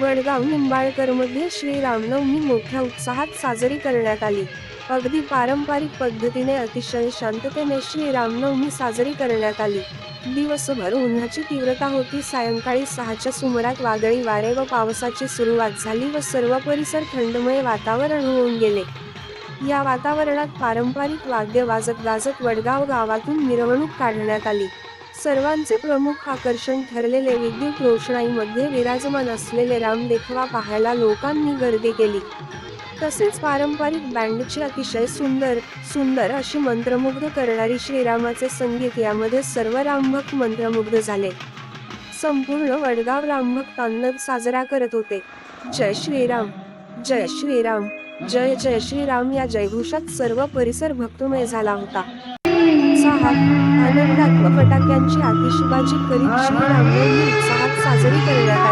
वडगाव निंबाळकरमध्ये श्रीरामनवमी मोठ्या उत्साहात साजरी करण्यात आली. अगदी पारंपरिक पद्धतीने अतिशय शांततेने श्रीरामनवमी साजरी करण्यात आली. दिवसभर उन्हाची तीव्रता होती. सायंकाळी सहाच्या सुमारात वादळी वारे व पावसाची सुरुवात झाली व सर्व परिसर थंडमय वातावरण होऊन गेले. या वातावरणात पारंपरिक वाद्य वाजत गाजत वडगाव गावातून मिरवणूक काढण्यात आली. सर्वांचे प्रमुख आकर्षण ठरलेले विद्युत रोषणाईमध्ये विराजमान असलेले रामदेखवा पाहायला लोकांनी गर्दी केली. तसेच पारंपरिक बँडची अतिशय सुंदर सुंदर अशी मंत्रमुग्ध करणारी श्रीरामाचे संगीत यामध्ये सर्व रामभक्त मंत्रमुग्ध झाले. संपूर्ण वडगाव रामभक्तांना साजरा करत होते. जय श्रीराम जय श्रीराम जय जय श्रीराम या जयघोषात सर्व परिसर भक्तमय झाला होता. उत्साहात आनंदात व फटाक्यांची आतिषबाजी करीत श्रीरामनवमी उत्साहात साजरी करण्यात